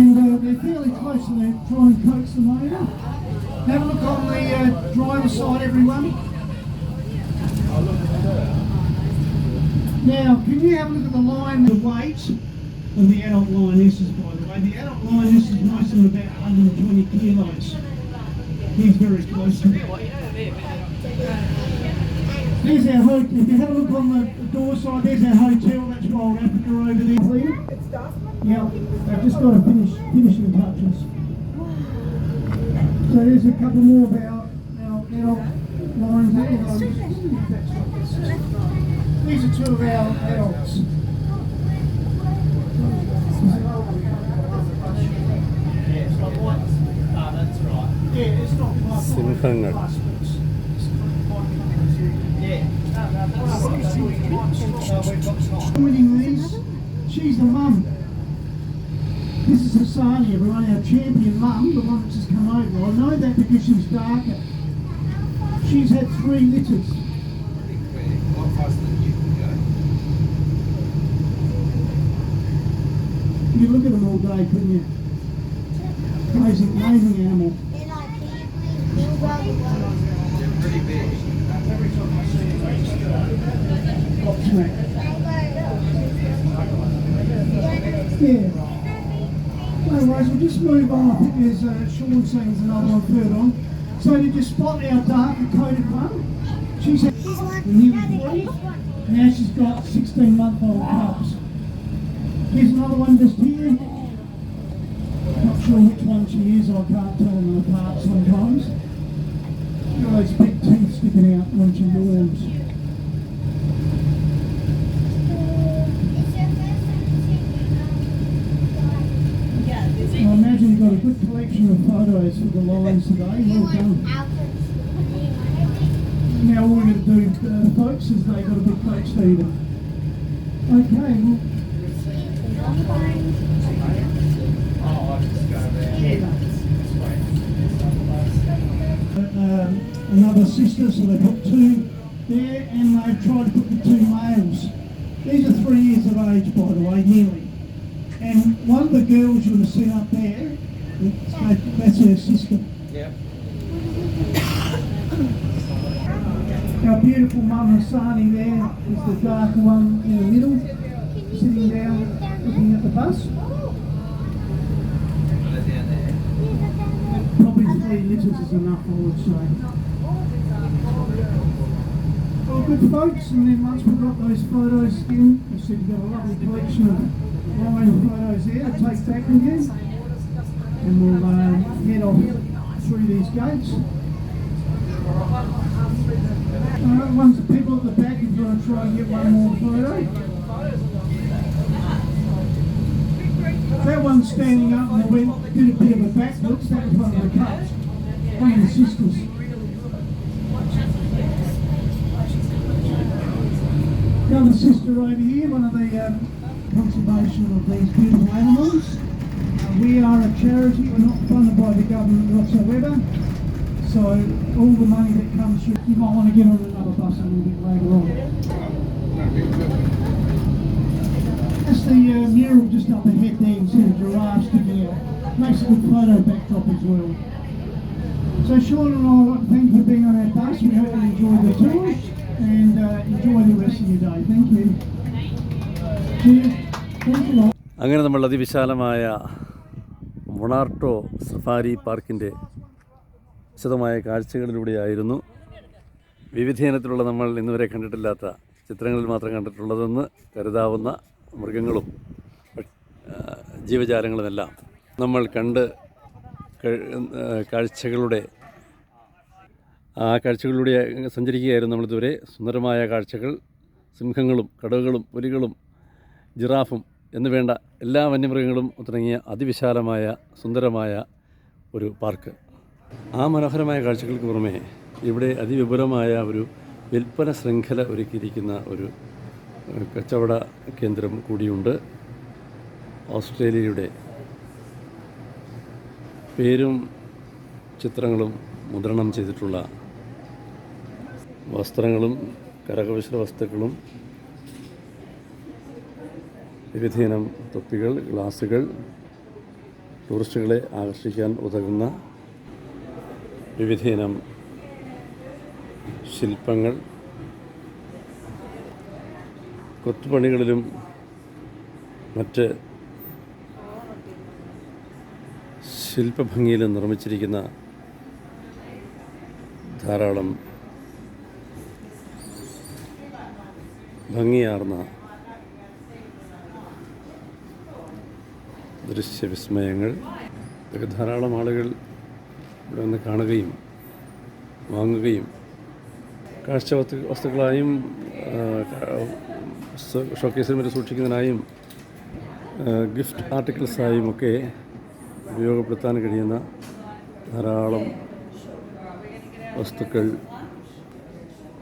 And uh, they're fairly close to there, try and coax them over. Have a look on the uh, driver's side, everyone. Now, can you have a look at the line, the weight of the adult lionesses, by the way? The adult lionesses, is nice and about 120 kilos. He's very close to that. There's our hotel. If you have a look on the door side, there's our hotel. That's Wild Africa over there. Yeah, they've just got to finish finishing the touches. So there's a couple more of our our adult lions there. These are two of our adults. Yeah, it's not quite ah, Winning these, she's the mum. This is Hasani, everyone, our champion mum, the one that's just come over. I know that because she's darker. She's had three litters. You look at them all day, couldn't you? Amazing, amazing animal. Gobsmacked. Yeah. Worries, we'll just move on. I think there's uh, Sean saying there's another one further on. So did you spot our darker coated one? She's had 40. Now she's got 16 month old cubs. Here's another one just here. Not sure which one she is, I can't tell them apart sometimes. Got those big teeth sticking out when she yawns. I imagine you've got a good collection of photos for the lions today. Well done. Now all we're going to do, uh, folks, is they've got a big coach feeder. Okay, well, um, another sister, so they put two there, and they've tried to put the two males. These are three years of age, by the way, nearly. And one of the girls you would have seen up there, that's her sister. Our beautiful mum Hasani there is the dark one in the middle, sitting down looking at the bus. Probably three litres is enough, I would say. Well, good folks, and then once we've got those photos in, you said you've got a lovely collection of lion photos there to take back with you. And we'll uh, head off through these gates. Uh, one's the people at the back if you want to try and get one more photo. That one's standing up and went, did a bit of a backwards, that was one of the cubs. One of the sisters. The other sister over here, one of the um, conservation of these beautiful animals. Uh, we are a charity, we're not funded by the government whatsoever. So all the money that comes through, you might want to get on another bus a little bit later on. That's the uh, mural just up ahead there, you see the giraffe sticking out. Makes a good photo backdrop as well. So Sean and I would like to thank you for being on our bus. We hope you enjoyed the tour and uh, enjoy the rest of your day. Thank you. Cheers. Thanks a lot. അങ്ങനെ നമ്മൾ അതിവിശാലമായ മൊണാർട്ടോ safari പാർക്കിന്റെ വിശദമായ കാഴ്ചകളിലൂടെയായിരുന്നു വിവിധയിനത്തിലുള്ള നമ്മൾ ഇന്നുവരെ കണ്ടിട്ടില്ലാത്ത ചിത്രങ്ങളിൽ മാത്രം കണ്ടിട്ടുള്ളതെന്ന് കരുതാവുന്ന മൃഗങ്ങളും ജീവജാലങ്ങളുമെല്ലാം നമ്മൾ കണ്ട് കാഴ്ചകളുടെ ആ കാഴ്ചകളിലൂടെ സഞ്ചരിക്കുകയായിരുന്നു നമ്മളിതുവരെ. സുന്ദരമായ കാഴ്ചകൾ സിംഹങ്ങളും കടുവകളും പുലികളും ജിറാഫും എന്ന് വേണ്ട എല്ലാ വന്യമൃഗങ്ങളും തുടങ്ങിയ അതിവിശാലമായ സുന്ദരമായ ഒരു പാർക്ക്. ആ മനോഹരമായ കാഴ്ചകൾക്ക് പുറമേ ഇവിടെ അതിവിപുലമായ ഒരു വിൽപ്പന ശൃംഖല ഒരുക്കിയിരിക്കുന്ന ഒരു കച്ചവട കേന്ദ്രം കൂടിയുണ്ട്. ഓസ്ട്രേലിയയുടെ പേരും ചിത്രങ്ങളും മുദ്രണം ചെയ്തിട്ടുള്ള വസ്ത്രങ്ങളും കരകൗശല വസ്തുക്കളും വിവിധയിനം തൊപ്പികൾ ഗ്ലാസുകൾ ടൂറിസ്റ്റുകളെ ആകർഷിക്കാൻ ഉതകുന്ന വിവിധയിനം ശില്പങ്ങൾ. കൊത്തുപണികളിലും മറ്റ് ശില്പഭംഗിയിലും നിർമ്മിച്ചിരിക്കുന്ന ധാരാളം ഭംഗിയാർന്ന ദൃശ്യവിസ്മയങ്ങൾ. ഇതൊക്കെ ധാരാളം ആളുകൾ ഇവിടെ വന്ന് കാണുകയും വാങ്ങുകയും കാഴ്ച വസ്തു വസ്തുക്കളായും ഷോക്കേസിൽ വരെ സൂക്ഷിക്കുന്നതിനായും ഗിഫ്റ്റ് ആർട്ടിക്കിൾസായും ഒക്കെ ഉപയോഗപ്പെടുത്താൻ കഴിയുന്ന ധാരാളം വസ്തുക്കൾ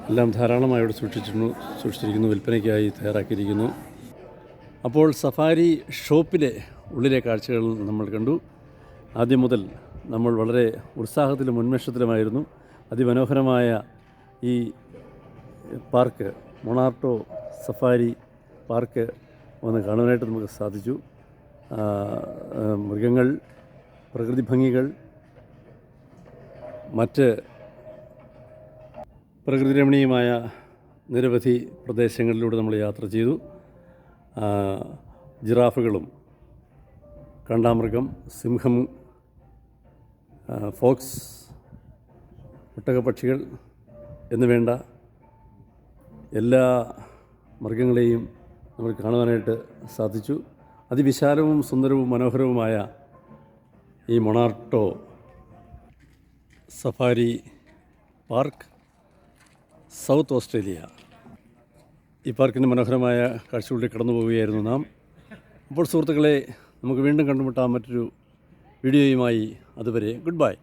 എല്ലാം ധാരാളമായി ഇവിടെ സൂക്ഷിച്ചിരുന്നു സൂക്ഷിച്ചിരിക്കുന്നു വിൽപ്പനയ്ക്കായി തയ്യാറാക്കിയിരിക്കുന്നു. അപ്പോൾ സഫാരി ഷോപ്പിലെ ഉള്ളിലെ കാഴ്ചകൾ നമ്മൾ കണ്ടു. ആദ്യം മുതൽ നമ്മൾ വളരെ ഉത്സാഹത്തിലും ഉന്മേഷത്തിലുമായിരുന്നു. അതിമനോഹരമായ ഈ പാർക്ക് മൊണാർട്ടോ സഫാരി പാർക്ക് ഒന്ന് കാണാനായിട്ട് നമുക്ക് സാധിച്ചു. മൃഗങ്ങൾ പ്രകൃതി ഭംഗികൾ മറ്റ് പ്രകൃതി രമണീയമായ നിരവധി പ്രദേശങ്ങളിലൂടെ നമ്മൾ യാത്ര ചെയ്തു. ജിറാഫുകളും കണ്ടാമൃഗം സിംഹം ഫോക്സ് ഒട്ടകപക്ഷികൾ എന്നുവേണ്ട എല്ലാ മൃഗങ്ങളെയും നമ്മൾ കാണുവാനായിട്ട് സാധിച്ചു. അതിവിശാലവും സുന്ദരവും മനോഹരവുമായ ഈ Monarto safari park South Australia. ഈ പാർക്കിന്റെ മനോഹരമായ കാഴ്ചകളിലൂടെ കടന്നു പോവുകയായിരുന്നു നാം. അപ്പോൾ സുഹൃത്തുക്കളെ നമുക്ക് വീണ്ടും കണ്ടുമുട്ടാൻ മറ്റൊരു വീഡിയോയുമായി അതുവരെ ഗുഡ് ബൈ.